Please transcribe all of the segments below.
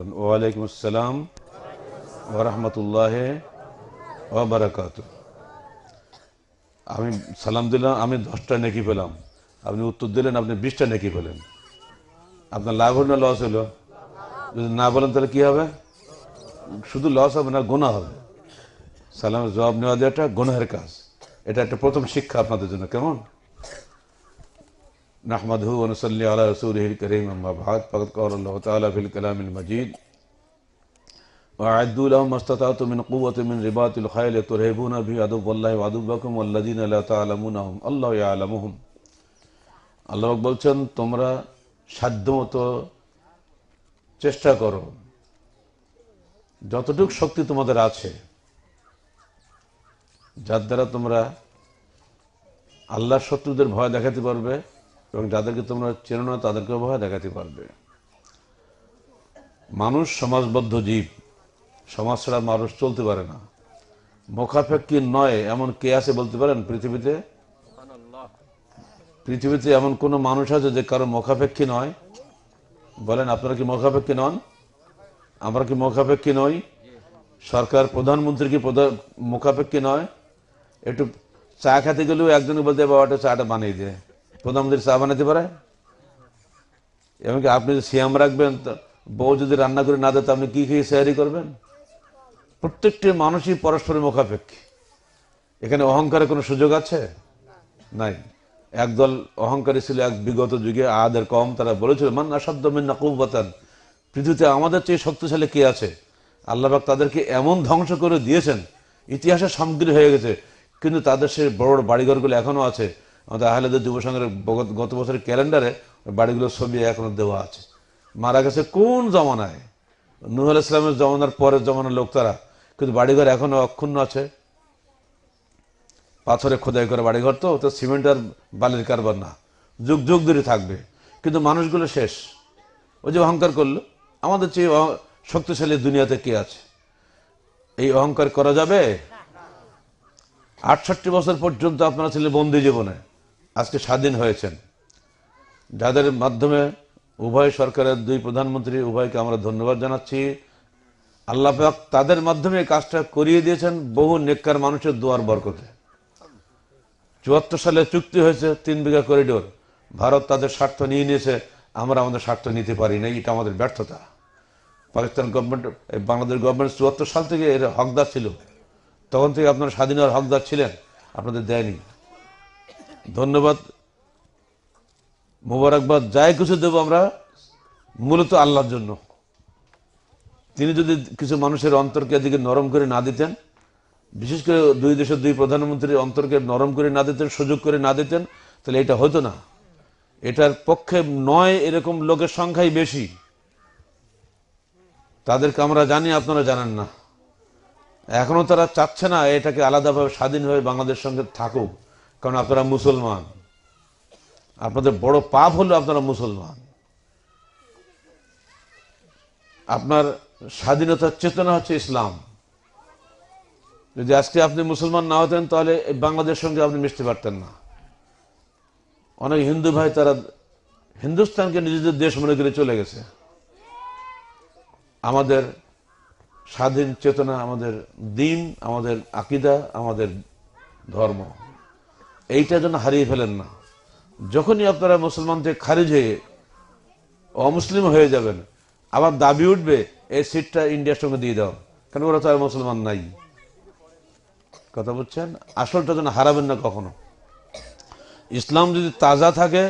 ওয়ালাইকুম আসসালাম ওরহমতুল্লাহ ওবরাকাত আমি সালাম দিলাম, আমি দশটা নেকি পেলাম। আপনি উত্তর দিলেন, আপনি বিশটা নেকি পেলেন। আপনার লাভ হল না লস হলো? যদি না বলেন তাহলে কি হবে? শুধু লস হবে না গোনা হবে। সালামের জবাব নেওয়া দেওয়াটা গুনাহের কাজ। এটা একটা প্রথম শিক্ষা আপনাদের জন্য, কেমন? نحمده ونصلي على رسوله الكريم أما بعد فقد قال الله تعالى في الكلام المجيد وأعدوا لهم ما استطعتم من قوة من رباط الخيل ترهبون به عدو الله وعدوكم والذين لا تعلمونهم الله يعلمهم আল্লাহ বলছেন তোমরা সাধ্যমতো চেষ্টা করো যতটুকু শক্তি তোমাদের আছে যার দ্বারা তোমরা আল্লাহর শত্রুদের ভয় দেখাতে পারবে এবং যাদেরকে তোমরা চেনো না তাদেরকেও ভয় দেখাতে পারবে। মানুষ সমাজবদ্ধ জীব। সমাজ ছাড়া মানুষ চলতে পারে না। মোখাফেক্ষি নয়, এমন কে আছে বলতে পারেন পৃথিবীতে? পৃথিবীতে এমন কোন মানুষ আছে যে কারও মোখাপেক্ষী নয়? বলেন, আপনারা কি মোখাপেক্ষী নন? আমরা কি মোখাপেক্ষী নই? সরকার, প্রধানমন্ত্রী কি মোখাপেক্ষী নয়? একটু চা খেতে গেলেও একজনকে বলতে বাবাটা চাটা বানিয়ে দিয়ে প্রধানমন্ত্রী চা বানাতে পারে? এমনকি আপনি যদি সিয়াম রাখবেন বউ যদি রান্না করে না দেয় আপনি কি খেয়ে শেয়ারি করবেন? প্রত্যেকটি মানুষই পরস্পরের মুখাপেক্ষী। এখানে অহংকারের কোনো সুযোগ আছে? নাই। একদল অহংকারী ছিল এক বিগত যুগে আদের কম, তারা বলেছিল, মান আসাধ্য মিন্না কুবাতান পৃথিবীতে আমাদের চেয়ে শক্তিশালী কে আছে? আল্লাহবাক তাদেরকে এমন ধ্বংস করে দিয়েছেন ইতিহাসের সামগ্রী হয়ে গেছে, কিন্তু তাদের সে বড় বড় বাড়িঘরগুলো এখনও আছে। আমাদের আহলেদের যুব সংঘের গত বছরের ক্যালেন্ডারে বাড়িগুলোর ছবি এখনও দেওয়া আছে। মারা গেছে কোন জমানায়? নুহাল ইসলামের জমানার পরের জমানার লোক তারা। কিন্তু বাড়িঘর এখনও অক্ষুণ্ণ আছে। পাথরে খোদাই করে বাড়িঘর তো তো সিমেন্ট আর বালির কারবার না। যুগ যুগ ধরে থাকবে। কিন্তু মানুষগুলো শেষ। ওই যে অহংকার করল। আমাদের চেয়ে শক্তিশালী দুনিয়াতে কে আছে? এই অহংকার করা যাবে? আটষট্টি বছর পর্যন্ত আপনারা ছিলেন বন্দি জীবনে। আজকে স্বাধীন হয়েছেন। যাদের মাধ্যমে উভয় সরকারের দুই প্রধানমন্ত্রী উভয়কে আমরা ধন্যবাদ জানাচ্ছি। আল্লাহফাক তাদের মাধ্যমে কাজটা করিয়ে দিয়েছেন বহু নেককার মানুষের দুয়ার বরকতে। চুয়াত্তর সালে চুক্তি হয়েছে তিন বিঘা করিডোর। ভারত তাদের স্বার্থ নিয়ে নিয়েছে, আমরা আমাদের স্বার্থ নিতে পারি না এটা আমাদের ব্যর্থতা। পাকিস্তান গভর্নমেন্ট বাংলাদেশ গভর্নমেন্ট চুয়াত্তর সাল থেকে এর হকদার ছিল। তখন থেকে আপনারা স্বাধীন হওয়ার হকদার ছিলেন, আপনাদের দেয়নি। ধন্যবাদ। মোবারকবাদ, যাই কিছু দেবো আমরা, মূলত আল্লাহর জন্য। তিনি যদি কিছু মানুষের অন্তরকে এদিকে নরম করে না দিতেন, বিশেষ করে দুই দেশের দুই প্রধানমন্ত্রীর অন্তরকে নরম করে না দিতেন, সুযোগ করে না দিতেন, তাহলে এটা হতো না। এটার পক্ষে নয় এরকম লোকের সংখ্যাই বেশি। তাদেরকে আমরা জানি, আপনারা জানেন না। এখনও তারা চাচ্ছে না এটাকে আলাদাভাবে স্বাধীনভাবে বাংলাদেশের সঙ্গে থাকুক। কারণ আপনারা মুসলমান। আপনাদের বড় পাপ হলো আপনারা মুসলমান। আপনার স্বাধীনতার চেতনা হচ্ছে ইসলাম। যদি আজকে আপনি মুসলমান না হতেন, তাহলে এই বাংলাদেশের সঙ্গে আপনি মিশতে পারতেন না। অনেক হিন্দু ভাই তারা হিন্দুস্তানকে নিজেদের দেশ মনে করে চলে গেছে। আমাদের স্বাধীন চেতনা, আমাদের দিন, আমাদের আকিদা, আমাদের ধর্ম। এইটা যেন হারিয়ে ফেলেন না। যখনই আপনারা মুসলমান থেকে খারিজ হয়ে অমুসলিম হয়ে যাবেন, আবার দাবি উঠবে, এই সিটটা ইন্ডিয়ার সঙ্গে দিয়ে দাও। কেন ওরা তো আর মুসলমান নাই? কথা বলছেন আসলটা যেন হারাবেন না কখনো। ইসলাম যদি তাজা থাকে,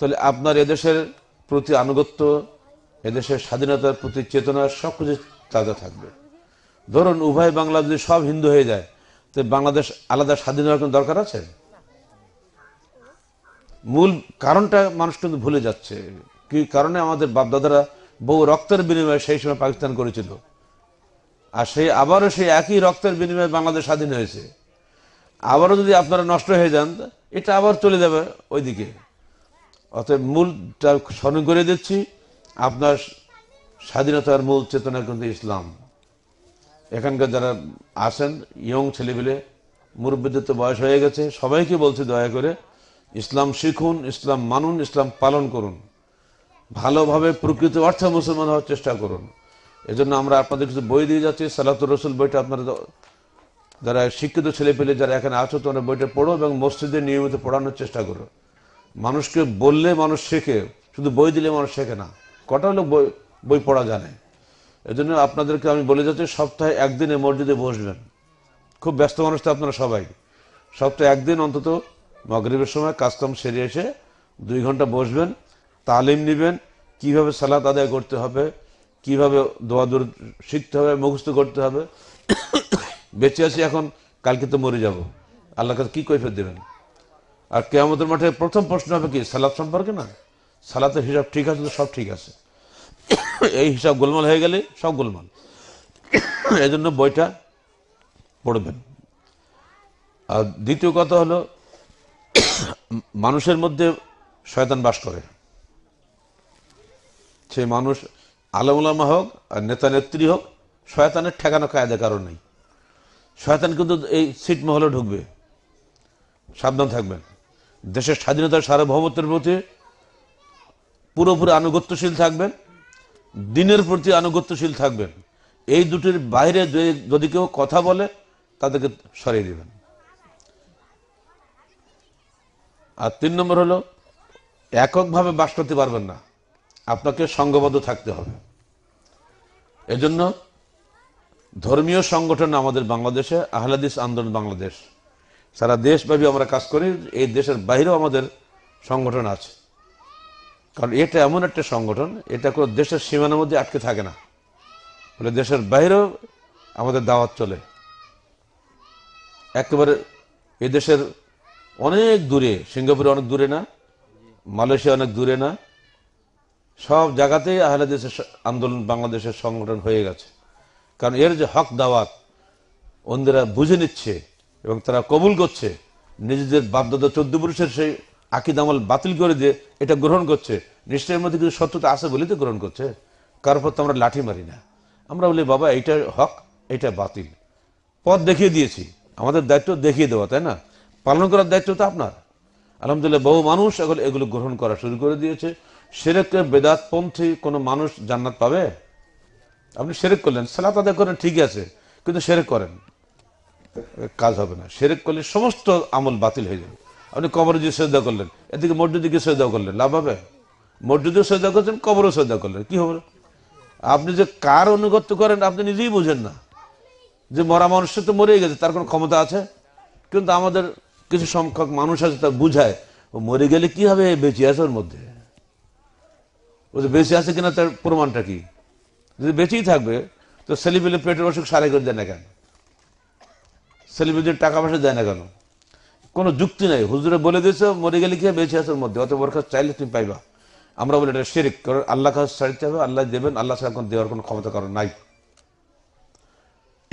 তাহলে আপনার এদেশের প্রতি আনুগত্য, এদেশের স্বাধীনতার প্রতি চেতনা সব কিছু তাজা থাকবে। ধরুন, উভয় বাংলা যদি সব হিন্দু হয়ে যায় তো বাংলাদেশ আলাদা স্বাধীন হওয়ার কোনো দরকার আছে? মূল কারণটা মানুষ কিন্তু ভুলে যাচ্ছে। কি কারণে আমাদের বাপদাদারা বহু রক্তের বিনিময়ে সেই সময় পাকিস্তান করেছিল। আর সেই আবারও সেই একই রক্তের বিনিময়ে বাংলাদেশ স্বাধীন হয়েছে। আবারও যদি আপনারা নষ্ট হয়ে যান, এটা আবার চলে যাবে ওইদিকে। অতএব মূলটা স্মরণ করে দিচ্ছি, আপনার স্বাধীনতার মূল চেতনা কিন্তু ইসলাম। এখানকার যারা আসেন ইয়ং ছেলেপিলে, মুরব্বীদের তো বয়স হয়ে গেছে, সবাইকে বলছি দয়া করে ইসলাম শিখুন, ইসলাম মানুন, ইসলাম পালন করুন। ভালোভাবে প্রকৃত অর্থে মুসলমান হওয়ার চেষ্টা করুন। এজন্য আমরা আপনাদের কিছু বই দিয়ে যাচ্ছি, সালাতুর রসুল বইটা আপনারা যারা শিক্ষিত ছেলে পেলে যারা এখানে আছো, তোমরা বইটা পড়ো এবং মসজিদে নিয়মিত পড়ানোর চেষ্টা করো। মানুষকে বললে মানুষ শেখে, শুধু বই দিলে মানুষ শেখে না। কটা লোক বই বই পড়া জানে? এজন্য আপনাদেরকে আমি বলে যাচ্ছি, সপ্তাহে একদিনে মসজিদে বসবেন। খুব ব্যস্ত মানুষ তো আপনারা সবাই। সপ্তাহে একদিন অন্তত মগরিবের সময় কাজকাম সেরে এসে দুই ঘণ্টা বসবেন, তালিম নেবেন, কীভাবে সালাত আদায় করতে হবে, কীভাবে দোয়া দূর শিখতে হবে, মুখস্থ করতে হবে। বেঁচে আছি এখন, কালকে তো মরে যাব। আল্লাহ কাছে কি কৈফিয়ত দেবেন? আর কেয়ামতের মাঠে প্রথম প্রশ্ন হবে কি সালাদ সম্পর্কে না? সালাতের হিসাব ঠিক আছে তো সব ঠিক আছে। এই হিসাব গোলমাল হয়ে গেলে সব গোলমাল। এই জন্য বইটা পড়বেন। আর দ্বিতীয় কথা হলো মানুষের মধ্যে শয়তান বাস করে। সে মানুষ আলমুলামা হোক আর নেতা নেত্রী হোক, শয়তানের ঠেকানো কায়দা কারণ নেই। শয়তান কিন্তু এই সিট মহলে ঢুকবে। সাবধান থাকবেন। দেশের স্বাধীনতার সার্বভৌমত্বের প্রতি পুরোপুরি আনুগত্যশীল থাকবেন। দিনের প্রতি আনুগত্যশীল থাকবেন। এই দুটির বাইরে যদি কেউ কথা বলে, তাদেরকে সরিয়ে দেবেন। আর তিন নম্বর হলো, এককভাবে বাস করতে পারবেন না। আপনাকে সংঘবদ্ধ থাকতে হবে। এজন্য ধর্মীয় সংগঠন আমাদের বাংলাদেশে, আহলাদিস আন্দোলন বাংলাদেশ। সারা দেশব্যাপী আমরা কাজ করি, এই দেশের বাইরেও আমাদের সংগঠন আছে। কারণ এটা এমন একটা সংগঠন, এটা কোনো দেশের সীমানার মধ্যে আটকে থাকে না। বলে দেশের বাইরেও আমাদের দাওয়াত চলে। একেবারে এ দেশের অনেক দূরে, সিঙ্গাপুরে অনেক দূরে না, মালয়েশিয়া অনেক দূরে না, সব জায়গাতেই আহলে দেশের আন্দোলন বাংলাদেশের সংগঠন হয়ে গেছে। কারণ এর যে হক দাওয়াত, অন্যরা বুঝে নিচ্ছে এবং তারা কবুল করছে, নিজেদের বাপদাদা চোদ্দ পুরুষের সেই আকিদ আমল বাতিল করে দিয়ে এটা গ্রহণ করছে। নিশ্চয়ের মধ্যে কিছু সত্যতা আছে বলেই তো গ্রহণ করছে। কারোর পর তো আমরা লাঠি মারি না। আমরা বলি, বাবা, এইটা হক, এইটা বাতিল। পথ দেখিয়ে দিয়েছি। আমাদের দায়িত্ব দেখিয়ে দেওয়া, তাই না? পালন করার দায়িত্ব তো আপনার। আলহামদুলিল্লাহ, বহু মানুষ এখন এগুলো গ্রহণ করা শুরু করে দিয়েছে। সেরেককে বেদাতপন্থী কোনো মানুষ জান্নাত পাবে? আপনি সেরেক করলেন, সালাত আদায় করেন, ঠিকই আছে, কিন্তু সেরেক করেন। কাজ হবে না। সেরেক করলে সমস্ত আমল বাতিল হয়ে যাবে। আপনি কবরে যে শ্রদ্ধা করলেন, এদিকে মসজিদে গিয়ে শ্রদ্ধা করলেন, লাভ হবে? মসজিদেও শ্রদ্ধা করছেন, কবরও শ্রদ্ধা করলেন, কি হবে? আপনি যে কার অনুগত্য করেন, আপনি নিজেই বুঝেন না। যে মরা মানুষ তো মরেই গেছে, তার কোনো ক্ষমতা আছে? কিন্তু আমাদের কিছু সংখ্যক মানুষ আছে, তা বুঝায়। ও মরে গেলে কি হবে বেঁচে আছে ওর মধ্যে? ও যে বেঁচে আছে কিনা তার প্রমাণটা কি? যদি বেঁচেই থাকবে, তো সেলিব্রিটি পেটের অসুখ সারাই করে দেয় না কেন? সেলিব্রিটির টাকা পয়সা দেয় না কেন? কোনো যুক্তি নাই। হুজুরে বলে দিয়েছে, মরে গেলে কি বেঁচে আছে ওর মধ্যে। অত কাজ চাইলে তুমি পাইবা। আমরা বলি এটা শিরিক। কারণ আল্লাহ কাজ ছাড়তে হবে, আল্লাহ দেবেন, আল্লাহ ছাড়া কোনো দেওয়ার কোনো ক্ষমতা কারণ নাই।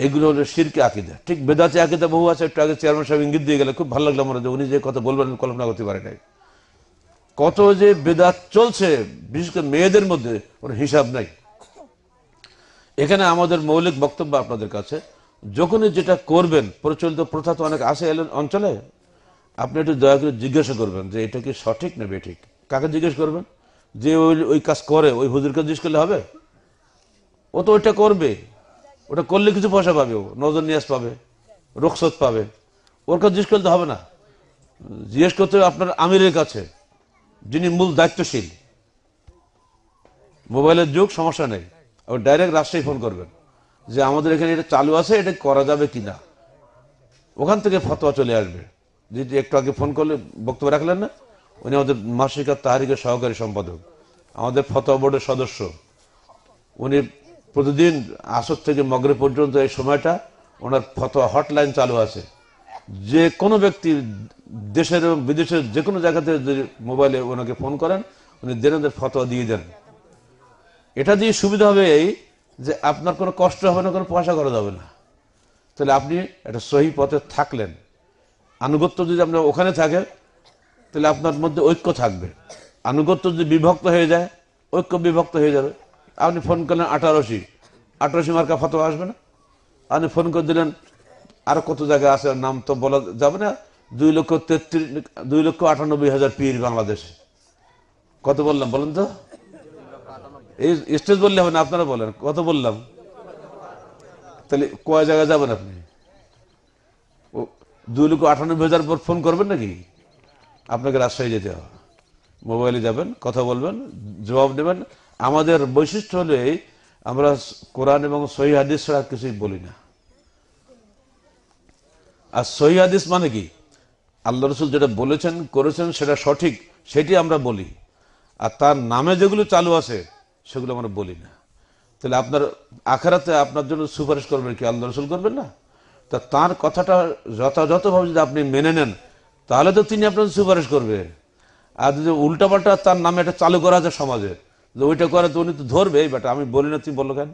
এগুলো হলো শিরকে আকিদা। ঠিক বেদাতে আকিদা বহু আছে, একটু আগে চেয়ারম্যান সাহেব ইঙ্গিত দিয়ে গেলে খুব ভালো লাগল আমার যে উনি যে কথা বলবেন কল্পনা করতে পারি নাই। কত যে বেদাত চলছে, বিশেষ করে মেয়েদের মধ্যে, ওর হিসাব নাই। এখানে আমাদের মৌলিক বক্তব্য আপনাদের কাছে, যখনই যেটা করবেন, প্রচলিত প্রথা তো অনেক আছে এলেন অঞ্চলে, আপনি একটু দয়া করে জিজ্ঞাসা করবেন যে এটা কি সঠিক না বেঠিক? কাকে জিজ্ঞেস করবেন? যে ওই ওই কাজ করে, ওই হুজুরকে জিজ্ঞেস করলে হবে? ও তো ওইটা করবে। ওটা করলে কিছু পয়সা পাবে ও, নজর নিয়াজ পাবে রোকসত পাবে। ওর কাছে জিজ্ঞেস করতে হবে না। জিজ্ঞেস করতে হবে আপনার আমিরের কাছে, যিনি মূল দায়িত্বশীল। মোবাইলের যুগ, সমস্যা নেই। আপনি ডাইরেক্ট রাষ্ট্রেই ফোন করবেন যে আমাদের এখানে এটা চালু আছে, এটা করা যাবে কি না ওখান থেকে ফতোয়া চলে আসবে। যে যে একটু আগে ফোন করলে, বক্তব্য রাখলেন না? উনি আমাদের মাসিক আর তাহারিকের সহকারী সম্পাদক। আমাদের ফতোয়া বোর্ডের সদস্য। উনি প্রতিদিন আসর থেকে মগরে পর্যন্ত এই সময়টা ওনার ফতোয়া হটলাইন চালু আছে। যে কোনো ব্যক্তি দেশের এবং বিদেশের যে কোনো জায়গাতে যদি মোবাইলে ওনাকে ফোন করেন, উনি দেনের ফতোয়া দিয়ে দেন। এটা দিয়ে সুবিধা হবে এই যে আপনার কোনো কষ্ট হবে না, কোনো পয়সা করা যাবে না। তাহলে আপনি একটা সহি পথে থাকলেন। আনুগত্য যদি আপনার ওখানে থাকে, তাহলে আপনার মধ্যে ঐক্য থাকবে। আনুগত্য যদি বিভক্ত হয়ে যায়, ঐক্য বিভক্ত হয়ে যাবে। আপনি ফোন করলেন আঠারোশি। আঠারোশি মার্কা ফটো আসবে না? আপনি ফোন করে দিলেন, আরও কত জায়গা আছে, নাম তো বলা যাবে না। দুই লক্ষ তেত্রিশ, দুই লক্ষ আটানব্বই হাজার পীর বাংলাদেশে। কত বললাম বলেন তো? এই স্টেজ বললে হবে না, আপনারা বলেন, কত বললাম? তাহলে কয় জায়গায় যাবেন আপনি? দুই লক্ষ আটানব্বই হাজার পর ফোন করবেন নাকি? আপনাকে রাজশাহী যেতে হবে। মোবাইলে যাবেন, কথা বলবেন, জবাব দেবেন আমাদের বৈশিষ্ট্য হলে আমরা কোরআন এবং সহি হাদিস ছাড়া কিছুই বলি না। আর সহি হাদিস মানে কি? আল্লাহ রসুল যেটা বলেছেন, করেছেন, সেটা সঠিক, সেটি আমরা বলি। আর তার নামে যেগুলো চালু আছে, সেগুলো আমরা বলি না। তাহলে আপনার আখেরাতে আপনার জন্য সুপারিশ করবেন কি, আল্লাহ রসুল করবেন না? তা তার কথাটা যথাযথভাবে যদি আপনি মেনে নেন, তাহলে তো তিনি আপনার সুপারিশ করবে। আর যদি উল্টাপাল্টা তার নামে এটা চালু করা আছে সমাজে ওইটা করে তো উনি তো ধরবে, এই আমি বলি না, তুমি বলল কেন?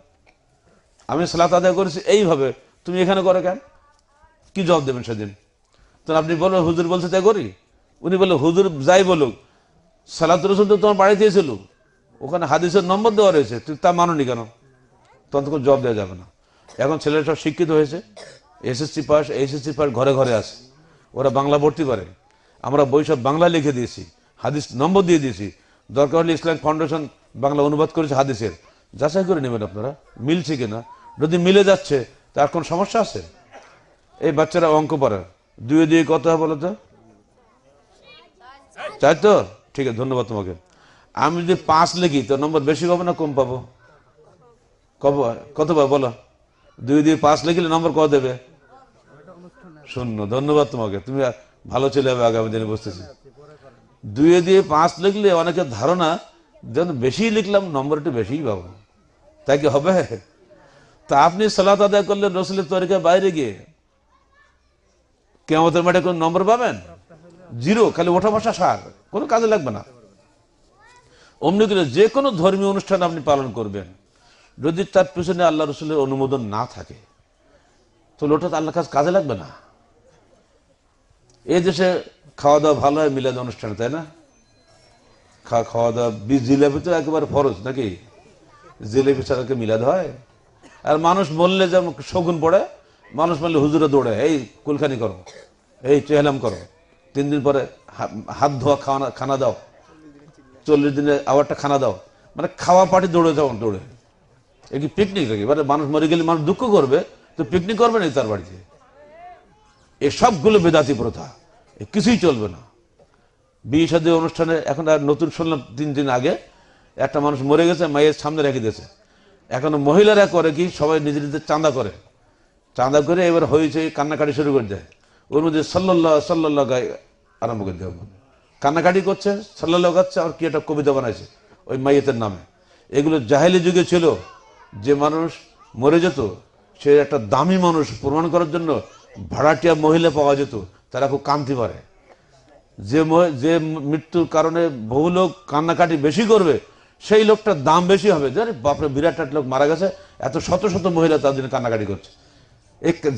আমি সালাত আদায় করেছি, এইভাবে। তুমি এখানে করে কেন? কি জবাব দেবেন সেদিন? তখন আপনি বলবেন, হুজুর বলছে তাই করি। উনি বলল হুজুর যাই বলুক, সালাত রসুল তো তোমার বাড়িতে এসেছিল ওখানে হাদিসের নম্বর দেওয়া রয়েছে তুই তা মাননি কেন? তখন তো কোনো জবাব দেওয়া যাবে না। এখন ছেলেরা সব শিক্ষিত হয়েছে, এসএসসি পাস এইচএসসি পাস ঘরে ঘরে আছে। ওরা বাংলা ভর্তি করে। আমরা বই সব বাংলা লিখে দিয়েছি, হাদিস নম্বর দিয়ে দিয়েছি। দরকার হলে ইসলাম ফাউন্ডেশন বাংলা অনুবাদ করেছে হাদিসের। যাচাই করে নেবেন আপনারা, মিলছে কিনা। যদি মিলে যাচ্ছে, তার কোন সমস্যা আছে? এই বাচ্চারা অঙ্ক পড়ে। দুয়ে দুয়ে কত হয় বলো তো? তাই তো? ঠিক আছে, ধন্যবাদ তোমাকে। আমি যদি পাঁচ লিখি, তো নম্বর বেশি পাবো না কম পাবো? কব, কত পাবো বলো? দুই দিয়ে পাঁচ লিখলে নম্বর কত দেবে? শূন্য। ধন্যবাদ তোমাকে। তুমি ভালো ছেলে হবে, আগামী দিনে বসতেছি দুয়ে দিয়ে পাঁচ লিখলে অনেকের ধারণা যেন বেশি লিখলাম নম্বর একটু বেশিই পাবো। তাই কি হবে? তা আপনি সালাত আদায় করলেন রসুলের তরিকা বাইরে গিয়ে কেমতের মাঠে কোন নম্বর পাবেন? জিরো, খালি ওঠা বসা সার। কোনো কাজে লাগবে না। অমনি করে যে কোনো ধর্মীয় অনুষ্ঠান আপনি পালন করবেন। যদি তার পিছনে আল্লাহ রসুলের অনুমোদন না থাকে, তো ওটা তো আল্লাহ কাজ কাজে লাগবে না। এই দেশে খাওয়া দাওয়া ভালো হয়, মিলাদ অনুষ্ঠানে, তাই না? খাওয়া দাওয়া, বি জিলাপি তো একেবারে ফরজ নাকি? জিলাপি ছাড়া মিলাদ হয়? আর মানুষ বললে যেমন শগুন পড়ে, মানুষ বললে হুজুরে দৌড়ে, এই কুলখানি করো, এই চেহলাম করো, তিন দিন পরে হাত ধোয়া খাওয়া খানা দাও, চল্লিশ দিনে আবারটা খানা দাও মানে খাওয়া পার্টি দৌড়ে যাও, দৌড়ে। এ কি পিকনিক নাকি? মানে মানুষ মরে গেলে মানুষ দুঃখ করবে? তো পিকনিক করবে না তার বাড়িতে? এ সবগুলো বেদাতি প্রথা কিছুই চলবে না। বিয়ে সাদী অনুষ্ঠানে এখন আর নতুন শুনলাম তিন দিন আগে, একটা মানুষ মরে গেছে, মায়ের সামনে রেখে দিয়েছে। এখন মহিলারা করে কি, সবাই নিজের নিজের চাঁদা করে। চাঁদা করে এবার হয়েছে কান্নাকাটি শুরু করে দেয়। ওর মধ্যে সাল্লাহ সাল্লাহ গায়ে আরম্ভ করে দেওয়া কান্নাকাটি করছে সাল্লাহ গাচ্ছে, আর কি একটা কবিতা বানাইছে ওই মাইয়েতের নামে। এগুলো জাহেলি যুগে ছিল, যে মানুষ মরে যেত, সে একটা দামি মানুষ প্রমাণ করার জন্য ভাড়াটিয়া মহিলা পাওয়া যেত, তারা খুব কান্তি পারে যে যে মৃত্যুর কারণে বহু লোক কান্নাকাটি বেশি করবে, সেই লোকটার দাম বেশি হবে। জানি, বাপরে, বিরাট একটা লোক মারা গেছে, এত শত শত মহিলা তার জন্য কান্নাকাটি করছে।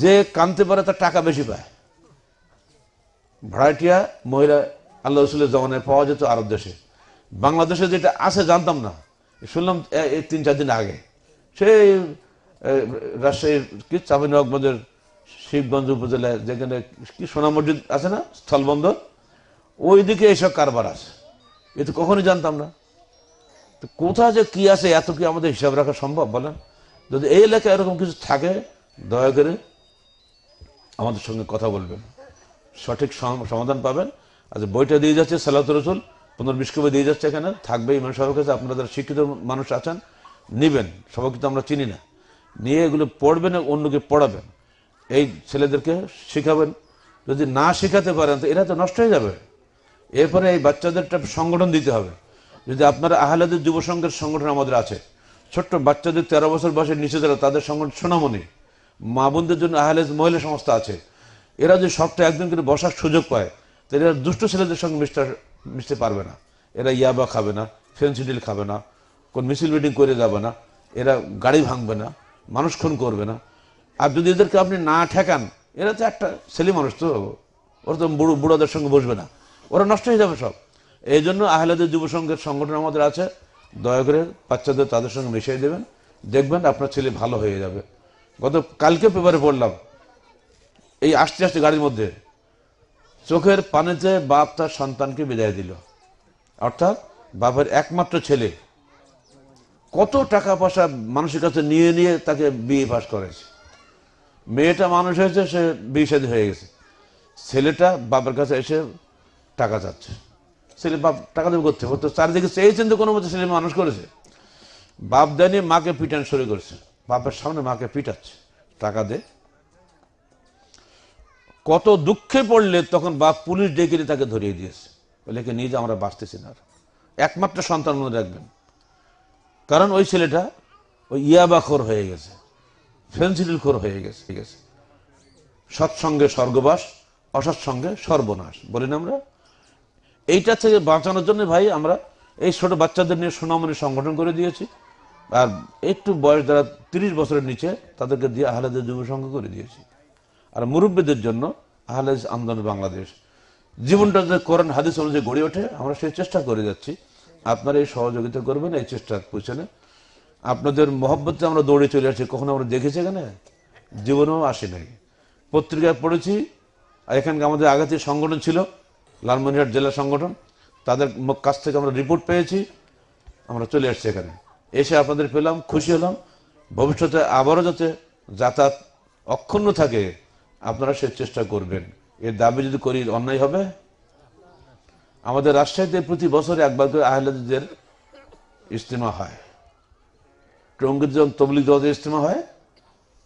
যে কানতে পারে তার টাকা বেশি পায়। ভাড়াটিয়া মহিলা আল্লাহ রসুলের জমানায় পাওয়া যেত আরব দেশে। বাংলাদেশে যেটা আছে জানতাম না। শুনলাম এই তিন, চার দিন আগে। সেই রাজশাহীর কি চাপিনবাগবাজার শিবগঞ্জ উপজেলায় যেখানে কি সোনা মসজিদ আছে না, স্থলবন্দর? ওইদিকে এইসব কারবার আছে। এ তো কখনই জানতাম না। তো কোথা যে কি আছে, এত কি আমাদের হিসাব রাখা সম্ভব, বলেন? যদি এই এলাকায় এরকম কিছু থাকে, দয়া করে আমাদের সঙ্গে কথা বলবেন। সঠিক সম- সমাধান পাবেন। আচ্ছা বইটা দিয়ে যাচ্ছে সালাত রসুল পুনর্বিশ কবে দিয়ে যাচ্ছে এখানে। থাকবে ইমান সাহেবের কাছে, আপনারা শিক্ষিত মানুষ আছেন, নিবেন। সবাইকে তো আমরা চিনি না। নিয়ে এগুলো পড়বেন অন্যকে পড়াবেন। এই ছেলেদেরকে শেখাবেন। যদি না শেখাতে পারেন, তো এরা তো নষ্ট হয়ে যাবে। এরপরে এই বাচ্চাদের একটা সংগঠন দিতে হবে। যদি আপনারা আহলাদের যুব সংঘের সংগঠন আমাদের আছে, ছোট্ট বাচ্চাদের তেরো বছর বয়সের নিচে যারা তাদের সংগঠন সোনামণি, মা বোনদের জন্য আহলেজ মহিলা সংস্থা আছে, এরা যদি সপ্তাহে একদিন করে বসার সুযোগ পায়, তাহলে এরা দুষ্ট ছেলেদের সঙ্গে মিশতে মিশতে পারবে না। এরা ইয়াবা খাবে না ফেন্সিডিল খাবে না, কোন মিছিল মিটিং করে যাবে না, এরা গাড়ি ভাঙবে না, মানুষ খুন করবে না। আর যদি এদেরকে আপনি না ঠেকান, এরা তো একটা ছেলে মানুষ তো, ওরা তো বুড়ো বুড়োদের সঙ্গে বসবে না। ওরা নষ্ট হয়ে যাবে সব। এই জন্য আহলাদের যুব সংঘের সংগঠন আমাদের আছে। দয়া করে বাচ্চাদের তাদের সঙ্গে মিশিয়ে দেবেন। দেখবেন আপনার ছেলে ভালো হয়ে যাবে। গত কালকে পেপারে পড়লাম, এই আসতে আসতে গাড়ির মধ্যে চোখের পানিতে বাপ তার সন্তানকে বিদায় দিল। অর্থাৎ বাপের একমাত্র ছেলে কত টাকা পয়সা মানুষের কাছে নিয়ে নিয়ে তাকে বিয়ে পাস করেছে। মেয়েটা মানুষ হয়েছে, সে বিয়ে শাদী হয়ে গেছে। ছেলেটা বাপের কাছে এসে টাকা চাচ্ছে ছেলে বাপ টাকা দেবে করতে তো চারিদিকে চেয়েছেন তো কোনো মতো ছেলে মানুষ করেছে। বাপ দেয়নি মাকে পিটান শুরু করেছে। বাপের সামনে মাকে পিটাচ্ছে। টাকা দে। কত দুঃখে পড়লে তখন বাপ পুলিশ ডেকে তাকে ধরিয়ে দিয়েছে। বলে নিয়ে যে, আমরা বাঁচতেছি না একমাত্র সন্তান মনে রাখবেন। কারণ ওই ছেলেটা ওই ইয়াবাখোর হয়ে গেছে। ফেন্সিডিল খোর হয়ে গেছে। ঠিক আছে। সৎসঙ্গে স্বর্গবাস, অসৎসঙ্গে সর্বনাশ। বলি না আমরা? এইটা থেকে বাঁচানোর জন্য ভাই আমরা এই ছোট বাচ্চাদের নিয়ে সোনামণি সংগঠন করে দিয়েছি। আর একটু বয়স যারা তিরিশ বছরের নিচে, তাদেরকে দিয়ে আহলেদের যুব সংঘ করে দিয়েছি। আর মুরব্বীদের জন্য আহলাদ আন্দোলন বাংলাদেশ। জীবনটা যে কোরআন, হাদিস অনুযায়ী গড়ে ওঠে, আমরা সেই চেষ্টা করে যাচ্ছি। আপনারা এই সহযোগিতা করবেন, এই চেষ্টার পিছনে। আপনাদের মহব্বতে আমরা দৌড়ে চলে আসছি, কখনো আমরা দেখেছি এখানে? জীবনেও আসি নাই। পত্রিকায় পড়েছি আর এখানকে আমাদের আগাতি সংগঠন ছিল। লালমনিরহাট জেলা সংগঠন, তাদের কাছ থেকে আমরা রিপোর্ট পেয়েছি, আমরা চলে আসছি এখানে। এসে আপনাদের পেলাম, খুশি হলাম। ভবিষ্যতে আবারও যাতে যাতায়াত অক্ষুণ্ণ থাকে, আপনারা সে চেষ্টা করবেন। এর দাবি যদি করি, অন্যায় হবে? আমাদের রাজশাহীতে প্রতি বছরে একবার করে আহলাদের ইজতেমা হয়। টঙ্গির যখন তবলিগ দলের ইজতেমা হয়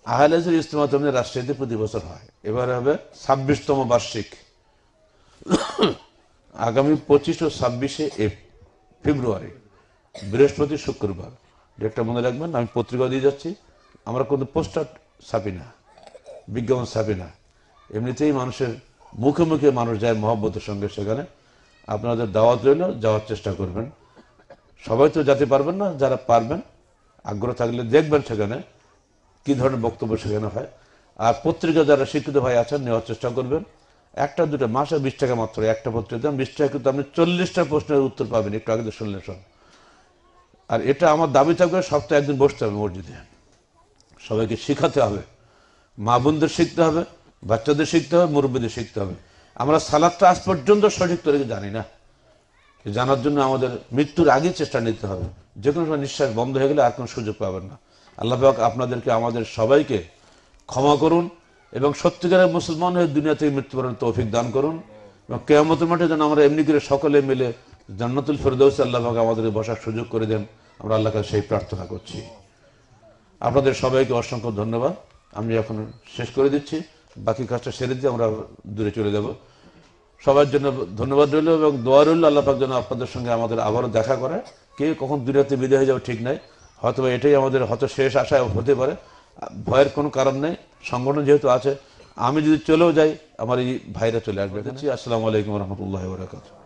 আহলাদের ইজতেমা তেমনি রাজশাহীতে প্রতি বছর হয়। এবার হবে ছাব্বিশতম বার্ষিক। আগামী পঁচিশ ও ছাব্বিশে ফেব্রুয়ারি, বৃহস্পতি শুক্রবার। ডেটটা মনে রাখবেন, আমি পত্রিকা দিয়ে যাচ্ছি। আমরা কোনো পোস্টার ছাপি না, বিজ্ঞাপন ছাপি না। এমনিতেই মানুষের মুখে মুখে মানুষ যায় মহব্বতের সঙ্গে সেখানে। আপনাদের দাওয়াত রইল, যাওয়ার চেষ্টা করবেন। সবাই তো যেতে পারবেন না, যারা পারবেন, আগ্রহ থাকলে দেখবেন সেখানে, কি ধরনের বক্তব্য সেখানে হয়। আর পত্রিকা যারা শিক্ষিত ভাই আছেন, নেওয়ার চেষ্টা করবেন। একটা, দুটো, মাসে বিশ টাকা মাত্র, একটা পত্রিকা দাম বিশ টাকা কিন্তু আপনি চল্লিশটা প্রশ্নের উত্তর পাবেন, একটু আগে শুনলেন সব। আর এটা আমার দাবি থাকবে, সপ্তাহে একদিন বসতে হবে মসজিদে। সবাইকে শিখাতে হবে। মা বোনদের শিখতে হবে, বাচ্চাদের শিখতে হবে, মুরব্বীদের শিখতে হবে। আমরা সালাদটা আজ পর্যন্ত সঠিক তরিকে জানি না। জানার জন্য আমাদের মৃত্যুর আগে চেষ্টা নিতে হবে। যে কোনো সময় নিঃশ্বাস বন্ধ হয়ে গেলে আর কোনো সুযোগ পাবেন না। আল্লাহ আপনাদেরকে, আমাদের সবাইকে ক্ষমা করুন এবং সত্যিকারের মুসলমান হয়ে দুনিয়া থেকে মৃত্যুবরণ তৌফিক দান করুন এবং কেয়ামতের মাঠে যেন আমরা এমনি করে সকলে মিলে জান্নাতুল ফেরদৌস আল্লাহ পাক আমাদের বসার সুযোগ করে দেন, আমরা আল্লাহ কাছে সেই প্রার্থনা করছি। আপনাদের সবাইকে অসংখ্য ধন্যবাদ। আমি এখন শেষ করে দিচ্ছি। বাকি কাজটা সেরে দিয়ে আমরা দূরে চলে যাব। সবার জন্য ধন্যবাদ রইল এবং দোয়া রইল, আল্লাহ পাক যেন আপনাদের সঙ্গে আমাদের আবারও দেখা করে। কে কখন দূরাতে বিদায় হয়ে যাবে ঠিক নাই। হয়তো এটাই আমাদের হয়তো শেষ আশায় হতে পারে। ভয়ের কোনো কারণ নেই সংগঠন যেহেতু আছে আমি যদি চলেও যাই আমার এই ভাইরা চলে আসবে। আসসালামু আলাইকুম রহমতুল্লাহ বরাকাতুহ।